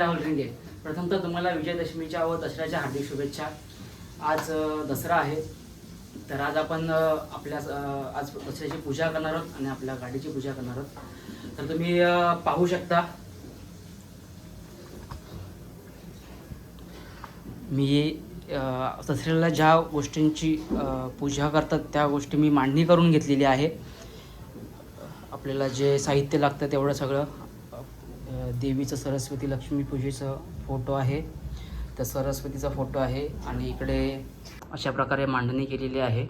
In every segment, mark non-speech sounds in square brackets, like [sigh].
राहुल रिंगे प्रथमतः तुम्हाला विजयदशमीच्या व दसऱ्याच्या हार्दिक शुभेच्छा. आज दसरा आहे. तर आज आपण आपल्या आज दसऱ्याची पूजा करणार आहोत आणि आपल्या गाडीची पूजा करणार आहोत. तर तुम्ही पाहू शकता. मी अं, दसऱ्याला ज्या गोष्टींची पूजा करतात त्या गोष्टी मी मांडणी करून घेतलेली आहे. आपल्याला जे साहित्य लागतं तेवढं सगळं देवीचं सरस्वती लक्ष्मी पूजेचं फोटो आहे. तर सरस्वतीचा फोटो आहे आणि इकडे अशा प्रकारे मांडणी केलेली आहे.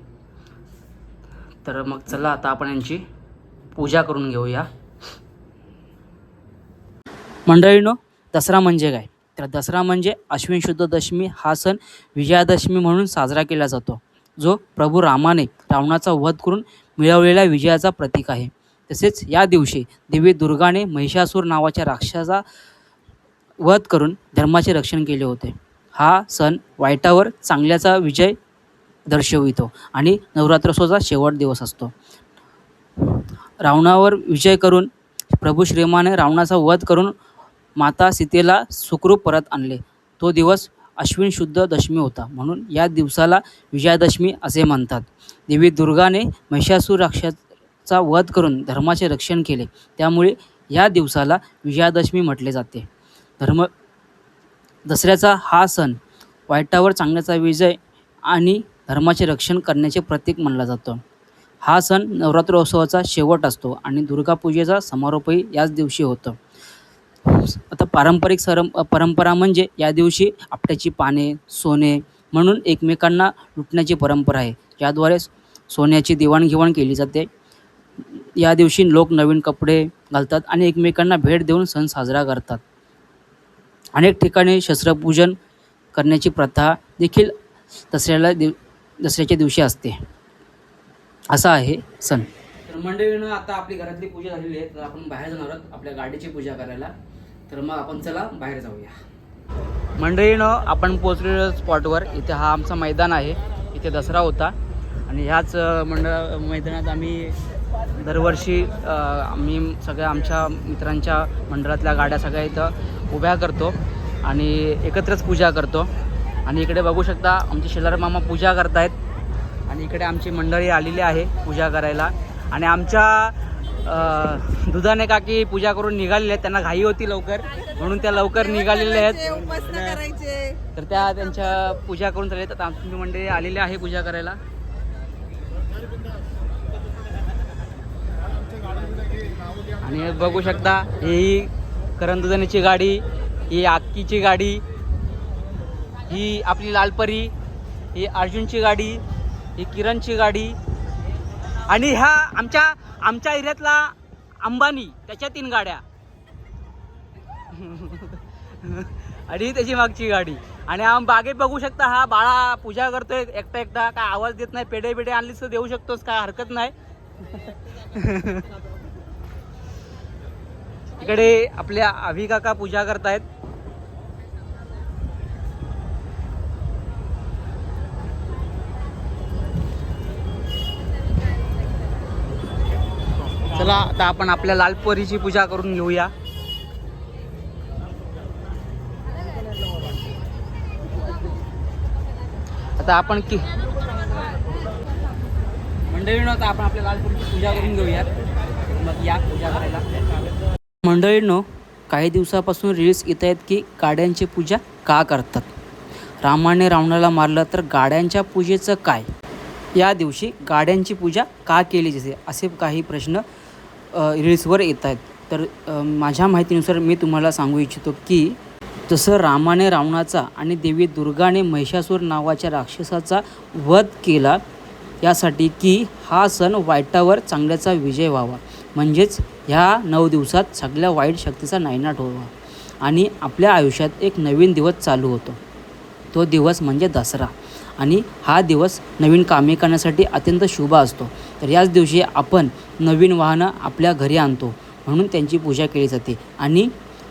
तर मग चला आता आपण यांची पूजा करून घेऊया. मंडळीनो दसरा म्हणजे काय? तर दसरा म्हणजे अश्विन शुद्ध दशमी हा सण विजयादशमी म्हणून साजरा केला जातो. जो प्रभू रामाने रावणाचा वध करून मिळवलेल्या विजयाचा प्रतीक आहे. तसेच या दिवशी देवी दुर्गाने महिषासूर नावाच्या राक्षसाचा वध करून धर्माचे रक्षण केले होते. हा सण वाईटावर चांगल्याचा विजय दर्शवितो आणि नवरात्रोत्सवाचा शेवट दिवस असतो. रावणावर विजय करून प्रभू श्रीमाने रावणाचा वध करून माता सीतेला सुखरूप परत आणले. तो दिवस अश्विन शुद्ध दशमी होता म्हणून या दिवसाला विजयादशमी असे म्हणतात. देवी दुर्गाने महिषासूर चा वध करून धर्माचे रक्षण केले. त्यामुळे या दिवसाला विजयादशमी म्हटले जाते. धर्म दसऱ्याचा हा सण वाईटावर चांगल्याचा विजय आणि धर्माचे रक्षण करण्याचे प्रतीक मानला जातो. हा सण नवरात्रोत्सवाचा शेवट असतो आणि दुर्गापूजेचा समारोपही याच दिवशी होतो. आता पारंपरिक सरम परंपरा म्हणजे या दिवशी आपट्याची पाने सोने म्हणून एकमेकांना लुटण्याची परंपरा आहे. ज्याद्वारे सोन्याची देवाणघेवाण केली जाते. या दिवशी लोक नवीन कपडे घालतात आणि एकमेकांना भेट देऊन सण साजरा करतात. अनेक ठिकाणी शस्त्रपूजन करण्याची प्रथा देखील दसऱ्याला दिव दसऱ्याच्या दिवशी असते. असा आहे सण. तर मंडळीनं आता आपली घरातली पूजा झालेली आहे तर आपण बाहेर जाणार आहोत आपल्या गाडीची पूजा करायला. तर मग आपण चला बाहेर जाऊया. मंडळीनं आपण पोचलेलो स्पॉटवर. इथे हा आमचा मैदान आहे. इथे दसरा होता. आणि ह्याच मंडळ मैदानात आम्ही दरवर्षी आम्ही सगळ्या आमच्या मित्रांच्या मंडळातल्या गाड्या सगळ्या इथं उभ्या करतो आणि एकत्रच पूजा करतो. आणि इकडे बघू शकता आमचे शेलार मामा पूजा करतायत आणि इकडे आमची मंडळी आलेली आहे पूजा करायला. आणि आमच्या दुधाने काकी पूजा करून निघालेल्या आहेत. त्यांना घाई होती लवकर म्हणून त्या लवकर निघालेल्या आहेत. तर त्या त्यांच्या पूजा करून झाल्या तर आमची मंडळी आलेली आहे पूजा करायला. आणि बघू शकता ही करंदजनीची गाडी ही आक्कीची गाडी ही आपली लालपरी ही अर्जुनची गाडी ही किरणची गाडी आणि ह्या आमच्या आमच्या एरियातला अंबानी त्याच्या तीन गाड्या. आणि त्याची मागची गाडी. आणि आम बागेत बघू शकता हा बाळा पूजा करतोय एकटा एकटा काय आवाज देत नाही पेढे बिडे आणलीच तर देऊ शकतोस काय हरकत नाही. [laughs] इकडे आपल्या अभि काका पूजा करतायत. चला आता आपण आपल्या लालपरीची पूजा करून घेऊया. आता आपण की मंडळीनं आता आपण आपल्या लालपूरची पूजा करून घेऊयात. मग या पूजा करायला. मंडळींनो काही दिवसापासून रील्स येत आहेत की गाड्यांची पूजा का करतात? रामाने रावणाला मारलं तर गाड्यांच्या पूजेचं काय? या दिवशी गाड्यांची पूजा का केली जाते? असे काही प्रश्न रील्सवर येत आहेत. तर माझ्या माहितीनुसार मी तुम्हाला सांगू इच्छितो की जसं रामाने रावणाचा आणि देवी दुर्गाने महिषासूर नावाच्या राक्षसाचा वध केला यासाठी की हा सण वाईटावर चांगल्याचा विजय व्हावा. म्हणजेच ह्या नऊ दिवसात सगळ्या वाईट शक्तीचा नायनाट होवा आणि आपल्या आयुष्यात एक नवीन दिवस चालू होतो. तो दिवस म्हणजे दसरा. आणि हा दिवस नवीन कामे करण्यासाठी अत्यंत शुभ असतो. तर याच दिवशी आपण नवीन वाहनं आपल्या घरी आणतो. म्हणून त्यांची पूजा केली जाते. आणि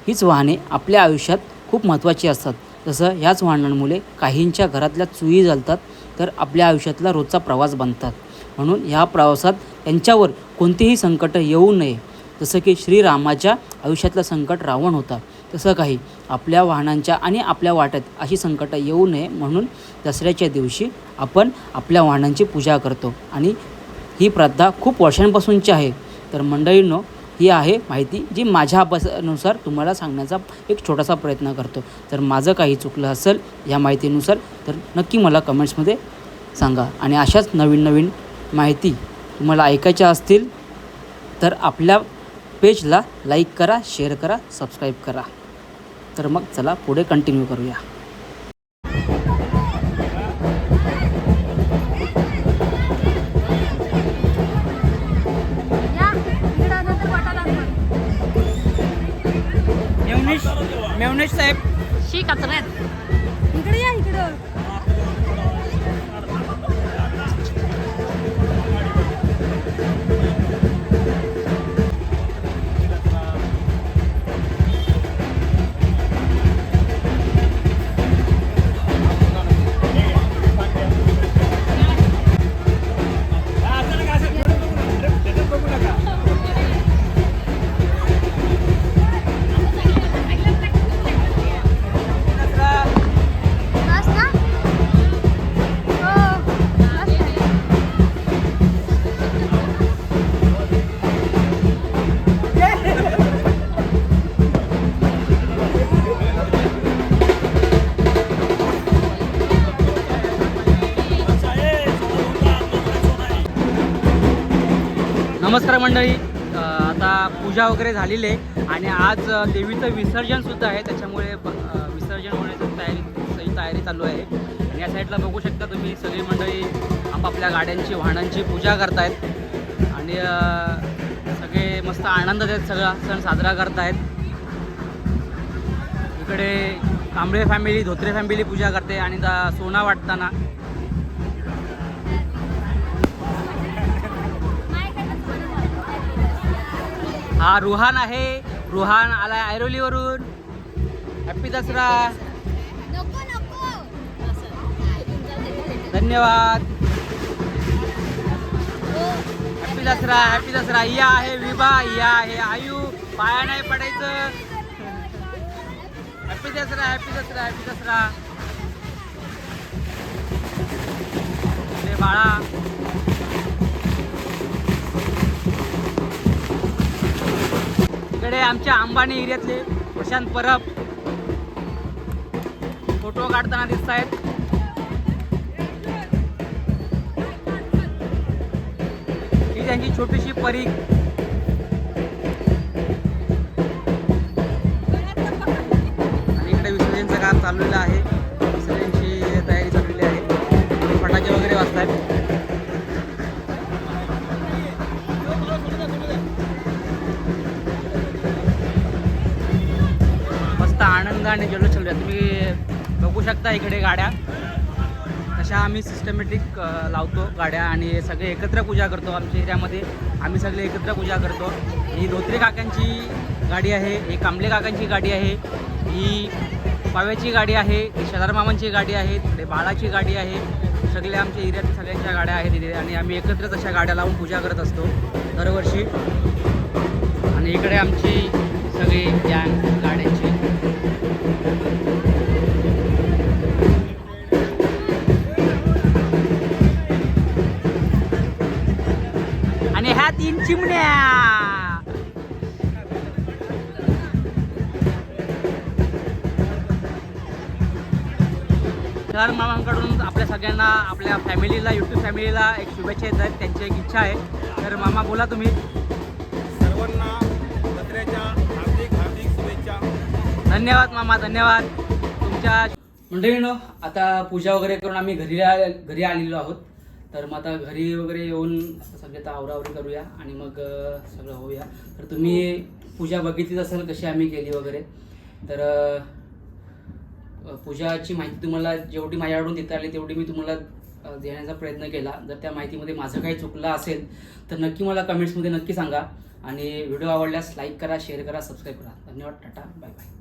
हीच वाहने आपल्या आयुष्यात खूप महत्त्वाची असतात. जसं ह्याच वाहनांमुळे काहींच्या घरातल्या चुई जळतात तर आपल्या आयुष्यातला रोजचा प्रवास बनतात. म्हणून ह्या प्रवासात त्यांच्यावर कोणतीही संकट येऊ नये. जसं की श्रीरामाच्या आयुष्यातला संकट रावण होता तसं काही आपल्या वाहनांच्या आणि आपल्या वाट्यात अशी संकटं येऊ नये म्हणून दसऱ्याच्या दिवशी आपण आपल्या वाहनांची पूजा करतो. आणि ही प्रथा खूप वर्षांपासूनची आहे. तर मंडळींनो ही आहे माहिती जी माझ्या अभ्यासानुसार तुम्हाला सांगण्याचा एक छोटासा प्रयत्न करतो. तर माझं काही चुकलं असेल या माहितीनुसार तर नक्की मला कमेंट्समध्ये सांगा. आणि अशाच नवीन नवीन माहिती तुम्हाला ऐकायच्या असतील तर आपल्या पेजला लाईक करा शेअर करा सबस्क्राईब करा. तर मग चला पुढे कंटिन्यू करूया. या इकडं नंतर वाटायला मेवनेश मेवनेश साहेब. शी कचऱ्यात नमस्कार मंडळी. आता पूजा वगैरे झालेली आहे आणि आज देवीचं विसर्जन सुद्धा आहे. त्याच्यामुळे ब- विसर्जन होण्याची तयारी सगळी तयारी चालू आहे. आणि या साईडला बघू शकता तुम्ही सगळी मंडळी आपापल्या गाड्यांची वाहनांची पूजा करतायत. आणि सगळे मस्त आनंद देत सगळा सण साजरा करतायत. इकडे कांबळे फॅमिली धोत्रे फॅमिली पूजा करते. आणि दा सोना वाटताना हा रुहान आहे. रुहान आलाय ऐरोलीवरून. हॅपी दसरा. धन्यवाद. Happy Dasara happy Dasara. या आहे विभा या आहे आयु. पाया नाही पडायचं. Happy Dasara happy Dasara happy Dasara. बाळा. इकडे आमच्या अंबानी एरियातले प्रशांत परब. फोटो काढताना दिसत आहेत ही त्यांची छोटीशी परी. आणि इकडे विसर्जनचं काम चाललेलं आहे. आनंद आणि जल्लोष चालू आहे. तुम्ही बघू शकता इकडे गाड्या. तशा आम्ही सिस्टमॅटिक लावतो गाड्या आणि सगळे एकत्र पूजा करतो आमच्या एरियामध्ये. आम्ही सगळे एकत्र पूजा करतो. ही धोत्रे काकांची गाडी आहे ही कांबळे काकांची गाडी आहे ही पाव्याची गाडी आहे ही शेजार मामांची गाडी आहे तिकडे बाळाची गाडी आहे. सगळ्या आमच्या एरियात सगळ्यांच्या गाड्या आहेत तिथे आणि आम्ही एकत्रच अशा गाड्या लावून पूजा करत असतो दरवर्षी. आणि इकडे आमची सगळी गँग गाड्यांची ह्या तीन चिमण्या. तर मामांकडून आपल्या सगळ्यांना आपल्या फॅमिलीला यूट्यूब फॅमिलीला एक शुभेच्छा येत आहेत. त्यांची एक इच्छा आहे. तर मामा बोला तुम्ही. सर्वांना दसऱ्याच्या हार्दिक हार्दिक शुभेच्छा. धन्यवाद मामा धन्यवाद. तुमच्या मंडळीनं आता पूजा वगैरे करून आम्ही घरी घरी आलेलो आहोत. तर मग आता घरी वगैरे येऊन सगळे आता आवरावरी करूया आणि मग सगळं होऊया. तर तुम्ही पूजा बघितलीच असेल कशी आम्ही केली वगैरे. तर पूजाची माहिती तुम्हाला जेवढी माझ्याकडून देता आली तेवढी मी तुम्हाला देण्याचा प्रयत्न केला. जर त्या माहितीमध्ये माझं काही चुकलं असेल तर नक्की मला कमेंट्समध्ये नक्की सांगा. आणि व्हिडिओ आवडल्यास लाईक करा शेअर करा सबस्क्राईब करा. धन्यवाद टाटा बाय बाय.